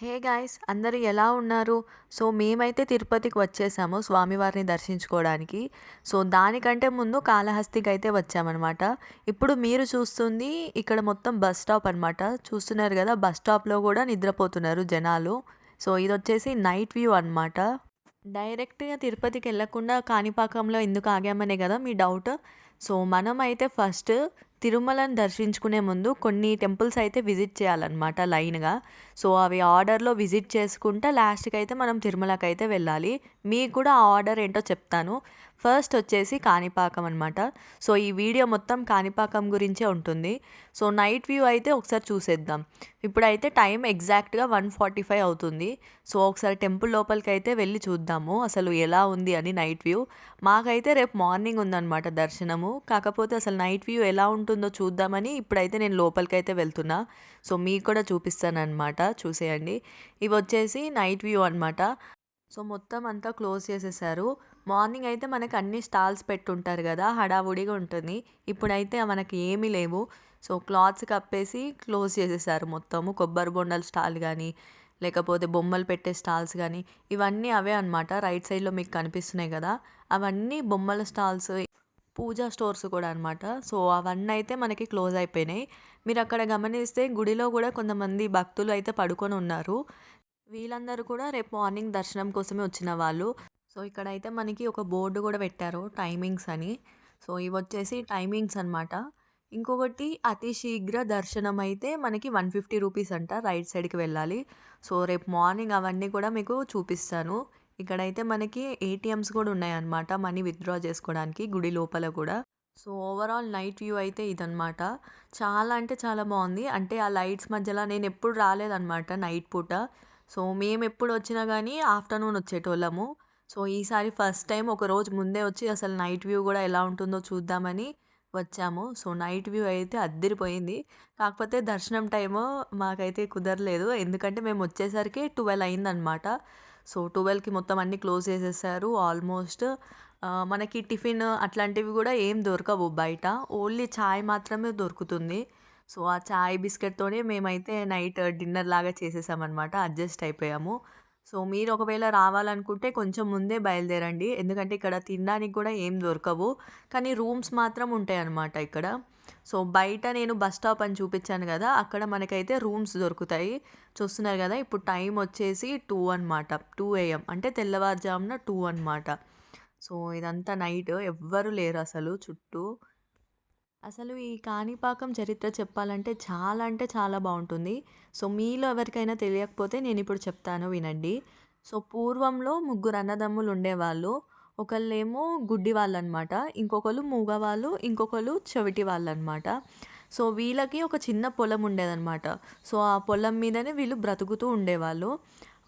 Hey guys అందరూ ఎలా ఉన్నారు? సో మేమైతే తిరుపతికి వచ్చేసాము స్వామివారిని దర్శించుకోవడానికి. సో దానికంటే ముందు కాళహస్తికి అయితే వచ్చామన్నమాట. ఇప్పుడు మీరు చూస్తుంది ఇక్కడ మొత్తం బస్ స్టాప్ అనమాట చూస్తున్నారు కదా బస్ స్టాప్లో కూడా నిద్రపోతున్నారు జనాలు. సో ఇది వచ్చేసి నైట్ వ్యూ అనమాట డైరెక్ట్గా తిరుపతికి వెళ్ళకుండా కాణిపాకంలో ఎందుకు ఆగామనే కదా మీ డౌట్. సో మనమైతే ఫస్ట్ తిరుమలను దర్శించుకునే ముందు కొన్ని టెంపుల్స్ అయితే విజిట్ చేయాలన్నమాట లైన్గా. సో అవి ఆర్డర్లో విజిట్ చేసుకుంటే లాస్ట్కి అయితే మనం తిరుమలకి అయితే వెళ్ళాలి. మీకు కూడా ఆ ఆర్డర్ ఏంటో చెప్తాను. ఫస్ట్ వచ్చేసి కాణిపాకం అనమాట సో ఈ వీడియో మొత్తం కాణిపాకం గురించే ఉంటుంది. సో నైట్ వ్యూ అయితే ఒకసారి చూసేద్దాం. ఇప్పుడైతే టైం ఎగ్జాక్ట్గా వన్ ఫార్టీ ఫైవ్ అవుతుంది. సో ఒకసారి టెంపుల్ లోపలికి అయితే వెళ్ళి చూద్దాము అసలు ఎలా ఉంది అని నైట్ వ్యూ మాకైతే రేపు మార్నింగ్ ఉందన్నమాట దర్శనము. కాకపోతే అసలు నైట్ వ్యూ ఎలా ఉంటుందో చూద్దామని ఇప్పుడైతే నేను లోపలికి అయితే వెళ్తున్నా. సో మీకు కూడా చూపిస్తాను అనమాట చూసేయండి. ఇవి వచ్చేసి నైట్ వ్యూ అనమాట సో మొత్తం అంతా క్లోజ్ చేసేసారు. మార్నింగ్ అయితే మనకు అన్ని స్టాల్స్ పెట్టుంటారు కదా హడావుడిగా ఉంటుంది. ఇప్పుడైతే మనకి ఏమీ లేవు. సో క్లాత్స్ కప్పేసి క్లోజ్ చేసేసారు మొత్తము. కొబ్బరి బొండల స్టాల్ కానీ లేకపోతే బొమ్మలు పెట్టే స్టాల్స్ కానీ ఇవన్నీ అవే అనమాట రైట్ సైడ్లో మీకు కనిపిస్తున్నాయి కదా. అవన్నీ బొమ్మల స్టాల్స్ పూజా స్టోర్స్ కూడా అనమాట సో అవన్నీ అయితే మనకి క్లోజ్ అయిపోయినాయి. మీరు అక్కడ గమనిస్తే గుడిలో కూడా కొంతమంది భక్తులు అయితే పడుకొని ఉన్నారు. వీళ్ళందరూ కూడా రేపు మార్నింగ్ దర్శనం కోసమే వచ్చిన వాళ్ళు. సో ఇక్కడైతే మనకి ఒక బోర్డు కూడా పెట్టారు టైమింగ్స్ అని. సో ఇవి వచ్చేసి టైమింగ్స్ అనమాట ఇంకొకటి అతి శీఘ్ర దర్శనం అయితే మనకి వన్ ఫిఫ్టీ రూపీస్ అంట రైట్ సైడ్కి వెళ్ళాలి. సో రేపు మార్నింగ్ అవన్నీ కూడా మీకు చూపిస్తాను. ఇక్కడైతే మనకి ఏటీఎమ్స్ కూడా ఉన్నాయన్నమాట మనీ విత్డ్రా చేసుకోవడానికి గుడి లోపల కూడా. సో ఓవరాల్ నైట్ వ్యూ అయితే ఇదనమాట చాలా అంటే చాలా బాగుంది. అంటే ఆ లైట్స్ మధ్యలో నేను ఎప్పుడు రాలేదన్నమాట నైట్ పూట. సో మేము ఎప్పుడు వచ్చినా కానీ ఆఫ్టర్నూన్ వచ్చేటోళ్ళము. సో ఈసారి ఫస్ట్ టైం ఒక రోజు ముందే వచ్చి అసలు నైట్ వ్యూ కూడా ఎలా ఉంటుందో చూద్దామని వచ్చాము. సో నైట్ వ్యూ అయితే అద్దరిపోయింది. కాకపోతే దర్శనం టైము మాకైతే కుదరలేదు. ఎందుకంటే మేము వచ్చేసరికి ట్వెల్వ్ అయిందనమాట సో ట్వెల్వ్కి మొత్తం అన్నీ క్లోజ్ చేసేసారు. ఆల్మోస్ట్ మనకి టిఫిన్ అట్లాంటివి కూడా ఏం దొరకవు బయట. ఓన్లీ చాయ్ మాత్రమే దొరుకుతుంది. సో ఆ చాయ్ బిస్కెట్తోనే మేమైతే నైట్ డిన్నర్ లాగా చేసేసామన్నమాట. అడ్జస్ట్ అయిపోయాము. సో మీరు ఒకవేళ రావాలనుకుంటే కొంచెం ముందే బయలుదేరండి. ఎందుకంటే ఇక్కడ తినడానికి కూడా ఏం దొరకవు. కానీ రూమ్స్ మాత్రం ఉంటాయి అన్నమాట ఇక్కడ. సో బయట నేను బస్ స్టాప్ అని చూపించాను కదా అక్కడ మనకైతే రూమ్స్ దొరుకుతాయి. చూస్తున్నారు కదా ఇప్పుడు టైం వచ్చేసి టూ అనమాట టూ ఏఎం. అంటే తెల్లవారుజామున టూ అనమాట సో ఇదంతా నైట్. ఎవ్వరు లేరు అసలు చుట్టూ. అసలు ఈ కాణిపాకం చరిత్ర చెప్పాలంటే చాలా అంటే చాలా బాగుంటుంది. సో మీలో ఎవరికైనా తెలియకపోతే నేను ఇప్పుడు చెప్తాను వినండి. సో పూర్వంలో ముగ్గురు అన్నదమ్ములు ఉండేవాళ్ళు. ఒకళ్ళేమో గుడ్డి వాళ్ళు అనమాట ఇంకొకరు మూగవాళ్ళు ఇంకొకరు చెవిటి వాళ్ళు అనమాట సో వీళ్ళకి ఒక చిన్న పొలం ఉండేదన్నమాట సో ఆ పొలం మీదనే వీళ్ళు బ్రతుకుతూ ఉండేవాళ్ళు.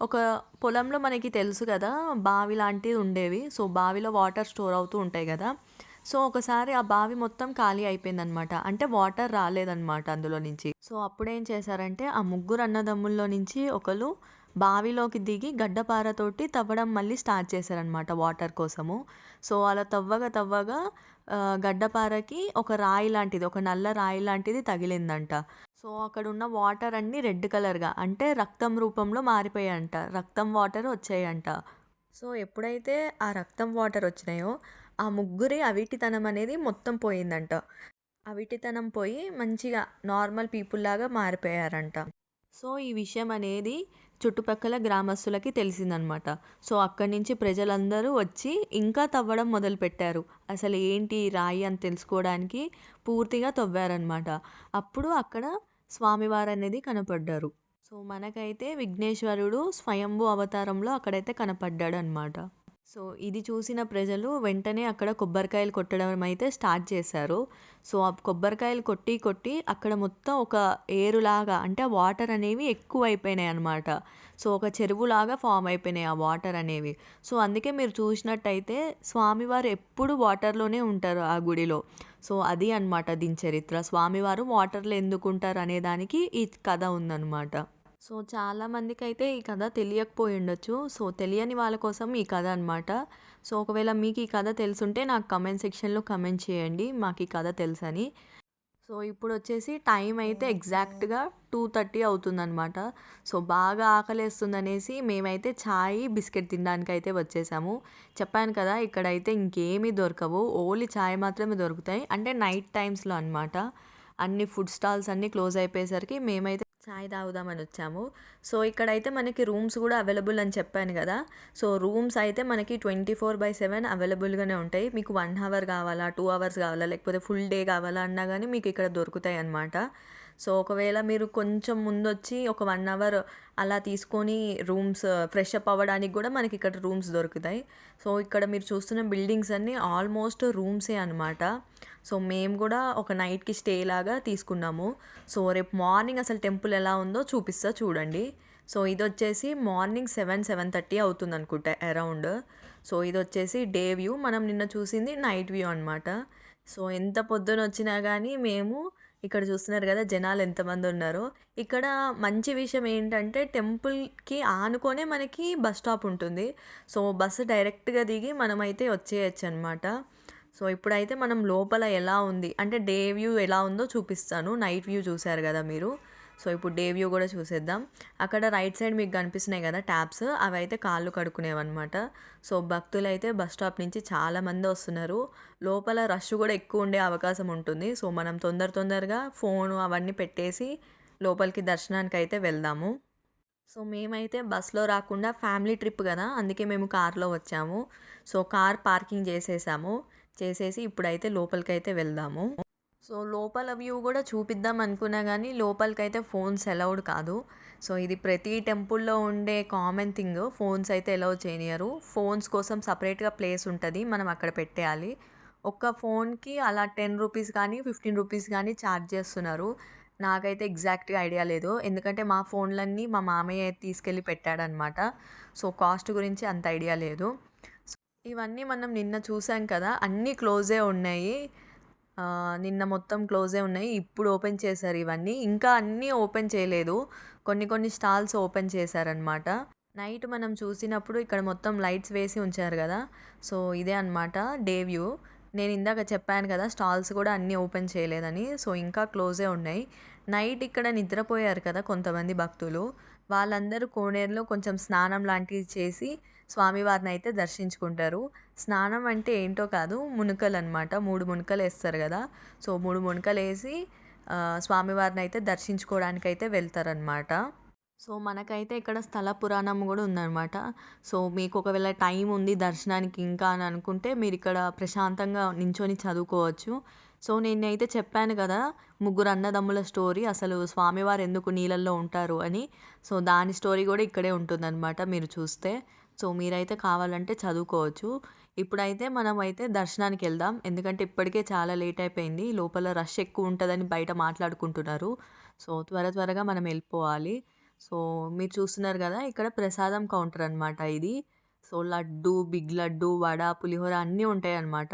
ఒక పొలంలో మనకి తెలుసు కదా బావి లాంటివి ఉండేవి. సో బావిలో వాటర్ స్టోర్ అవుతూ ఉంటాయి కదా. సో ఒకసారి ఆ బావి మొత్తం ఖాళీ అయిపోయిందనమాట అంటే వాటర్ రాలేదన్నమాట అందులో నుంచి. సో అప్పుడేం చేశారంటే ఆ ముగ్గురు అన్నదమ్ముల్లో నుంచి ఒకరు బావిలోకి దిగి గడ్డపారతోటి తవ్వడం మళ్ళీ స్టార్ట్ చేశారనమాట వాటర్ కోసము. సో అలా తవ్వగా తవ్వగా గడ్డపారకి ఒక రాయి లాంటిది ఒక నల్ల రాయి లాంటిది తగిలిందంట. సో అక్కడ ఉన్న వాటర్ అన్నీ రెడ్ కలర్గా అంటే రక్తం రూపంలో మారిపోయాయంట. రక్తం వాటర్ వచ్చాయంట. సో ఎప్పుడైతే ఆ రక్తం వాటర్ వచ్చినాయో ఆ ముగ్గురి అవిటితనం అనేది మొత్తం పోయిందంట. అవిటితనం పోయి మంచిగా నార్మల్ పీపుల్ లాగా మారిపోయారంట. సో ఈ విషయం అనేది చుట్టుపక్కల గ్రామస్తులకి తెలిసిందనమాట. సో అక్కడి నుంచి ప్రజలందరూ వచ్చి ఇంకా తవ్వడం మొదలుపెట్టారు. అసలు ఏంటి రాయి అని తెలుసుకోవడానికి పూర్తిగా తవ్వారనమాట. అప్పుడు అక్కడ స్వామివారు అనేది కనపడ్డారు. సో మనకైతే విఘ్నేశ్వరుడు స్వయంభూ అవతారంలో అక్కడైతే కనపడ్డాడు అనమాట సో ఇది చూసిన ప్రజలు వెంటనే అక్కడ కొబ్బరికాయలు కొట్టడం అయితే స్టార్ట్ చేశారు. సో ఆ కొబ్బరికాయలు కొట్టి కొట్టి అక్కడ మొత్తం ఒక ఏరులాగా అంటే వాటర్ అనేవి ఎక్కువ అయిపోయినాయి అనమాట సో ఒక చెరువులాగా ఫామ్ అయిపోయినాయి ఆ వాటర్ అనేవి. సో అందుకే మీరు చూసినట్టయితే స్వామివారు ఎప్పుడు వాటర్లోనే ఉంటారు ఆ గుడిలో. సో అది అనమాట దీని చరిత్ర. స్వామివారు వాటర్లో ఎందుకుంటారు అనేదానికి అనే దానికి ఈ కథ ఉందన్నమాట. సో చాలామందికి అయితే ఈ కథ తెలియకపోయి ఉండొచ్చు సో తెలియని వాళ్ళ కోసం ఈ కథ అనమాట సో ఒకవేళ మీకు ఈ కథ తెలుసుంటే నాకు కమెంట్ సెక్షన్లో కమెంట్ చేయండి మాకు ఈ కథ తెలుసని సో ఇప్పుడు వచ్చేసి టైం అయితే ఎగ్జాక్ట్‌గా 2:30 అవుతుందనమాట. సో బాగా ఆకలేస్తుందనేసి మేమైతే చాయ్, బిస్కెట్ తినడానికి అయితే వచ్చేసాము. చెప్పాను కదా! ఇక్కడైతే ఇంకేమీ దొరకవు. ఓన్లీ చాయ్ మాత్రమే దొరుకుతాయి. అంటే నైట్ టైమ్స్‌లో అనమాట. అన్ని ఫుడ్ స్టాల్స్ అన్నీ క్లోజ్ అయిపోయేసరికి మేమైతే చాయ్ తాగుదామని వచ్చాము. సో ఇక్కడైతే మనకి రూమ్స్ కూడా అవైలబుల్ అని చెప్పాను కదా! సో రూమ్స్ అయితే మనకి 24/7 అవైలబుల్‌గానే ఉంటాయి. మీకు వన్ అవర్ కావాలా, టూ అవర్స్ కావాలా, లేకపోతే ఫుల్ డే కావాలా అన్నా కానీ మీకు ఇక్కడ దొరుకుతాయి అన్నమాట సో ఒకవేళ మీరు కొంచెం ముందొచ్చి ఒక వన్ అవర్ అలా తీసుకొని రూమ్స్ ఫ్రెష్ అప్ అవ్వడానికి కూడా మనకి ఇక్కడ రూమ్స్ దొరుకుతాయి. సో ఇక్కడ మీరు చూస్తున్న బిల్డింగ్స్ అన్నీ ఆల్మోస్ట్ రూమ్సే అనమాట. సో మేము కూడా ఒక నైట్‌కి స్టే లాగా తీసుకున్నాము. సో రేపు మార్నింగ్ అసలు టెంపుల్ ఎలా ఉందో చూపిస్తా చూడండి. సో ఇది వచ్చేసి మార్నింగ్ 7, 7:30 అవుతుందనుకుంటా అరౌండ్. సో ఇది వచ్చేసి డే వ్యూ. మనం నిన్న చూసింది నైట్ వ్యూ అనమాట. సో ఎంత పొద్దున వచ్చినా కానీ మేము ఇక్కడ చూస్తున్నారు కదా! జనాలు ఎంతమంది ఉన్నారో. ఇక్కడ మంచి విషయం ఏంటంటే టెంపుల్‌కి ఆనుకొనే మనకి బస్ స్టాప్ ఉంటుంది. సో బస్సు డైరెక్ట్‌గా దిగి మనమైతే వచ్చేయొచ్చనమాట. సో ఇప్పుడైతే మనం లోపల ఎలా ఉంది అంటే డే వ్యూ ఎలా ఉందో చూపిస్తాను. నైట్ వ్యూ చూసారు కదా మీరు. సో ఇప్పుడు డే వ్యూ కూడా చూసేద్దాం. అక్కడ రైట్ సైడ్ మీకు కనిపిస్తున్నాయి కదా ట్యాప్స్ అవైతే కాళ్ళు కడుక్కునేవన్నమాట. సో భక్తులు అయితే బస్ స్టాప్ నుంచి చాలామంది వస్తున్నారు. లోపల రష్ కూడా ఎక్కువ ఉండే అవకాశం ఉంటుంది. సో మనం తొందర తొందరగా ఫోను అవన్నీ పెట్టేసి లోపలికి దర్శనానికి అయితే వెళ్దాము. సో మేమైతే బస్‌లో రాకుండా ఫ్యామిలీ ట్రిప్ కదా! అందుకే మేము కార్‌లో వచ్చాము. సో కార్ పార్కింగ్ చేసేసాము. చేసేసి ఇప్పుడైతే లోపలికైతే వెళ్దాము. సో లోపల వ్యూ కూడా చూపిద్దాం అనుకున్నా కానీ లోపలికైతే ఫోన్స్ అలౌడ్ కాదు. సో ఇది ప్రతి టెంపుల్‌లో ఉండే కామన్ థింగ్. ఫోన్స్ అయితే అలౌ చేయనియరు ఫోన్స్ కోసం సపరేట్గా ప్లేస్ ఉంటుంది మనం అక్కడ పెట్టేయాలి. ఒక్క ఫోన్‌కి అలా 10 రూపీస్ కానీ, 15 రూపీస్ కానీ ఛార్జ్ చేస్తున్నారు. నాకైతే ఎగ్జాక్ట్‌గా ఐడియా లేదు. ఎందుకంటే మా ఫోన్‌లన్నీ మా మామయ్య తీసుకెళ్ళి పెట్టాడనమాట. సో కాస్ట్ గురించి అంత ఐడియా లేదు. ఇవన్నీ మనం నిన్న చూసాం కదా! అన్నీ క్లోజే ఉన్నాయి. నిన్న మొత్తం క్లోజే ఉన్నాయి. ఇప్పుడు ఓపెన్ చేశారు ఇవన్నీ. ఇంకా అన్నీ ఓపెన్ చేయలేదు. కొన్ని కొన్ని స్టాల్స్ ఓపెన్ చేశారనమాట. నైట్ మనం చూసినప్పుడు ఇక్కడ మొత్తం లైట్స్ వేసి ఉంచారు కదా! సో ఇదే అనమాట డే వ్యూ. నేను ఇందాక చెప్పాను కదా! స్టాల్స్ కూడా అన్నీ ఓపెన్ చేయలేదని. సో ఇంకా క్లోజే ఉన్నాయి. నైట్ ఇక్కడ నిద్రపోయారు కదా కొంతమంది భక్తులు. వాళ్ళందరూ కోనేరులో కొంచెం స్నానం లాంటిది చేసి స్వామివారినైతే దర్శించుకుంటారు. స్నానం అంటే ఏంటో కాదు మునకలనమాట. 3 మునకలేస్తారు కదా! సో 3 మునకలేసి ఆహ్, స్వామివారినైతే దర్శించుకోవడానికైతే వెళ్తారనమాట. సో మనకైతే ఇక్కడ స్థల పురాణం కూడా ఉందన్నమాట సో మీకు ఒకవేళ టైం ఉంది దర్శనానికి ఇంకా అని అనుకుంటే మీరు ఇక్కడ ప్రశాంతంగా నించొని చదువుకోవచ్చు. సో నేనైతే చెప్పాను కదా! ముగ్గురు అన్నదమ్ముల స్టోరీ అసలు స్వామివారు ఎందుకు నీళ్ళల్లో ఉంటారు అని. సో దాని స్టోరీ కూడా ఇక్కడే ఉంటుందన్నమాట మీరు చూస్తే. సో మీరైతే కావాలంటే చదువుకోవచ్చు. ఇప్పుడైతే మనమైతే దర్శనానికెళ్దాం. ఎందుకంటే ఇప్పటికే చాలా లేట్ అయిపోయింది. లోపల రష్ ఎక్కువ ఉంటుందని బయట మాట్లాడుకుంటున్నారు. సో త్వర త్వరగా మనం వెళ్ళిపోవాలి సో మీరు చూస్తున్నారు కదా! ఇక్కడ ప్రసాదం కౌంటర్ అనమాట ఇది. సో లడ్డు, బిగ్ లడ్డు, వడ, పులిహోర అన్నీ ఉంటాయన్నమాట.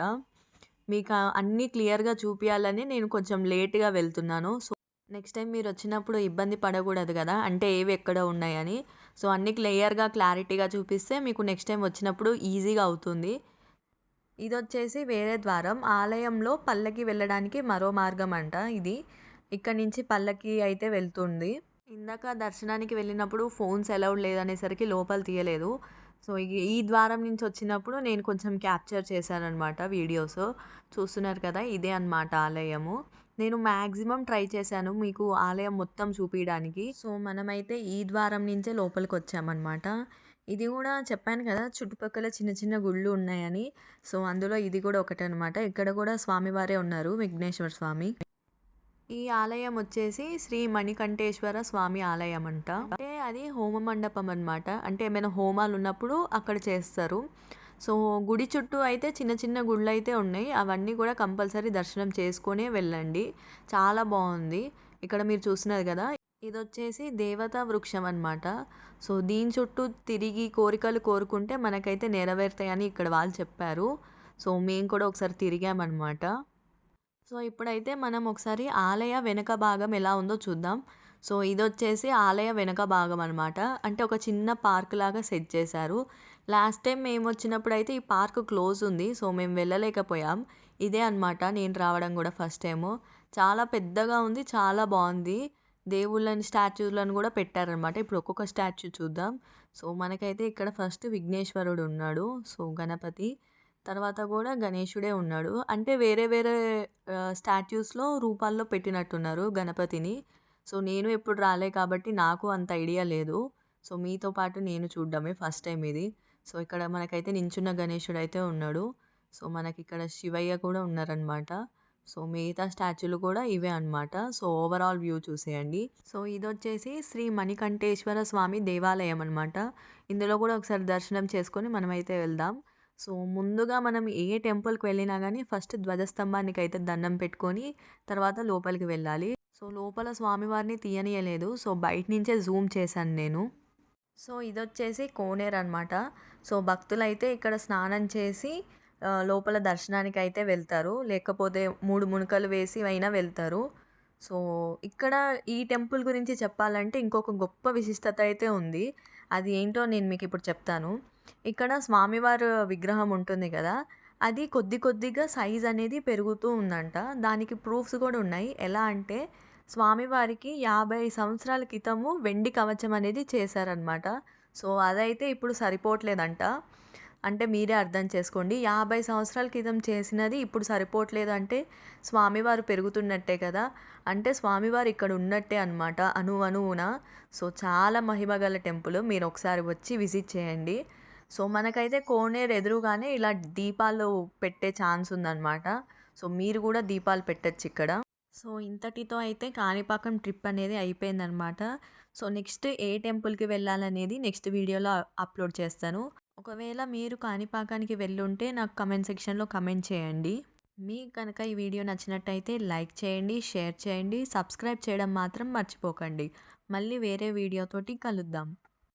మీకు అన్నీ క్లియర్‌గా చూపించాలని నేను కొంచెం లేట్‌గా వెళ్తున్నాను. సో నెక్స్ట్ టైం మీరు వచ్చినప్పుడు ఇబ్బంది పడకూడదు కదా! అంటే ఏవి ఎక్కడ ఉన్నాయని. సో అన్ని క్లియర్‌గా, క్లారిటీగా చూపిస్తే మీకు నెక్స్ట్ టైం వచ్చినప్పుడు ఈజీగా అవుతుంది. ఇది వచ్చేసి వేరే ద్వారం. ఆలయంలో పల్లకి వెళ్ళడానికి మరో మార్గం అంట ఇది. ఇక్కడ నుంచి పల్లకి అయితే వెళ్తుంది. ఇందాక దర్శనానికి వెళ్ళినప్పుడు ఫోన్స్ అలౌడ్ లేదనేసరికి లోపల తీయలేదు. సో ఈ ద్వారం నుంచి వచ్చినప్పుడు నేను కొంచెం క్యాప్చర్ చేశాననమాట వీడియోస్. చూస్తున్నారు కదా! ఇదే అనమాట ఆలయము. నేను మ్యాక్సిమం ట్రై చేశాను మీకు ఆలయం మొత్తం చూపించడానికి సో మనమైతే ఈ ద్వారం నుంచే లోపలికి వచ్చామన్నమాట ఇది కూడా చెప్పాను కదా! చుట్టుపక్కల చిన్న చిన్న గుళ్ళు ఉన్నాయని. సో అందులో ఇది కూడా ఒకటనమాట. ఇక్కడ కూడా స్వామివారే ఉన్నారు విఘ్నేశ్వర స్వామి. ఈ ఆలయం వచ్చేసి శ్రీ మణికంఠేశ్వర స్వామి ఆలయం అంట. అంటే అది హోమ మండపం అనమాట. అంటే ఏమైనా హోమాలు ఉన్నప్పుడు అక్కడ చేస్తారు. సో గుడి చుట్టూ అయితే చిన్న చిన్న గుళ్ళైతే ఉన్నాయి. అవన్నీ కూడా కంపల్సరీ దర్శనం చేసుకునే వెళ్ళండి. చాలా బాగుంది ఇక్కడ మీరు చూసినారు కదా! ఇది వచ్చేసి దేవతా వృక్షం అనమాట. సో దీని చుట్టూ తిరిగి కోరికలు కోరుకుంటే మనకైతే నెరవేరుతాయని ఇక్కడ వాళ్ళు చెప్పారు. సో మేము కూడా ఒకసారి తిరిగామన్నమాట సో ఇప్పుడైతే మనం ఒకసారి ఆలయ వెనుక భాగం ఎలా ఉందో చూద్దాం. సో ఇదొచ్చేసి ఆలయ వెనక భాగం అనమాట. అంటే ఒక చిన్న పార్క్ లాగా సెట్ చేశారు. లాస్ట్ టైం మేము వచ్చినప్పుడు అయితే ఈ పార్క్ క్లోజ్ ఉంది. సో మేము వెళ్ళలేకపోయాం. ఇదే అనమాట నేను రావడం కూడా ఫస్ట్ టైము. చాలా పెద్దగా ఉంది చాలా బాగుంది దేవుళ్ళని స్టాచ్యూలను కూడా పెట్టారనమాట ఇప్పుడు ఒక్కొక్క స్టాచ్యూ చూద్దాం సో మనకైతే ఇక్కడ ఫస్ట్ విఘ్నేశ్వరుడు ఉన్నాడు సో గణపతి తర్వాత కూడా గణేశుడే ఉన్నాడు అంటే వేరే వేరే స్టాట్యూస్లో రూపాల్లో పెట్టినట్టున్నారు గణపతిని సో నేను ఎప్పుడు రాలే కాబట్టి నాకు అంత ఐడియా లేదు. సో మీతో పాటు నేను చూడడమే ఫస్ట్ టైం ఇది. సో ఇక్కడ మనకైతే నించున్న గణేశుడు అయితే ఉన్నాడు. సో మనకి ఇక్కడ శివయ్య కూడా ఉన్నారనమాట సో మిగతా స్టాచ్యూలు కూడా ఇవే అనమాట సో ఓవరాల్ వ్యూ చూసేయండి. సో ఇది వచ్చేసి శ్రీ మణికంఠేశ్వర స్వామి దేవాలయం అనమాట ఇందులో కూడా ఒకసారి దర్శనం చేసుకొని మనమైతే వెళ్దాం. సో ముందుగా మనం ఏ టెంపుల్కి వెళ్ళినా కానీ ఫస్ట్ ధ్వజస్తంభానికి అయితే దండం పెట్టుకొని తర్వాత లోపలికి వెళ్ళాలి. సో లోపల స్వామివారిని తీయనీయలేదు. సో బయట నుంచే జూమ్ చేశాను నేను. సో ఇది వచ్చేసి కోనేరు అనమాట సో భక్తులైతే ఇక్కడ స్నానం చేసి లోపల దర్శనానికి అయితే వెళ్తారు. లేకపోతే మూడు మునకలు వేసి అయినా వెళ్తారు. సో ఇక్కడ ఈ టెంపుల్ గురించి చెప్పాలంటే ఇంకొక గొప్ప విశిష్టత అయితే ఉంది. అది ఏంటో నేను మీకు ఇప్పుడు చెప్తాను. ఇక్కడ స్వామివారి విగ్రహం ఉంటుంది కదా అది కొద్ది కొద్దిగా సైజ్ అనేది పెరుగుతూ ఉందంట. దానికి ప్రూఫ్స్ కూడా ఉన్నాయి. ఎలా అంటే స్వామివారికి యాభై సంవత్సరాల క్రితము వెండి కవచం అనేది చేశారనమాట సో అదైతే ఇప్పుడు సరిపోవట్లేదంట. అంటే మీరే అర్థం చేసుకోండి. యాభై సంవత్సరాల క్రితం చేసినది ఇప్పుడు సరిపోవట్లేదు అంటే స్వామివారు పెరుగుతున్నట్టే కదా. అంటే స్వామివారు ఇక్కడ ఉన్నట్టే అనమాట అను సో చాలా మహిమ గల టెంపుల్. మీరు ఒకసారి వచ్చి విజిట్ చేయండి. సో మనకైతే కోనేరు ఎదురుగానే ఇలా దీపాలు పెట్టే ఛాన్స్ ఉందన్నమాట. సో మీరు కూడా దీపాలు పెట్టచ్చు ఇక్కడ. సో ఇంతటితో అయితే కాణిపాకం ట్రిప్ అనేది అయిపోయిందనమాట సో నెక్స్ట్ ఏ టెంపుల్కి వెళ్ళాలనేది నెక్స్ట్ వీడియోలో అప్లోడ్ చేస్తాను. ఒకవేళ మీరు కాణిపాకానికి వెళ్ళుంటే నాకు కమెంట్ సెక్షన్లో కమెంట్ చేయండి. మీకు కనుక ఈ వీడియో నచ్చినట్టయితే లైక్ చేయండి షేర్ చేయండి సబ్స్క్రైబ్ చేయడం మాత్రం మర్చిపోకండి. మళ్ళీ వేరే వీడియోతోటి కలుద్దాం.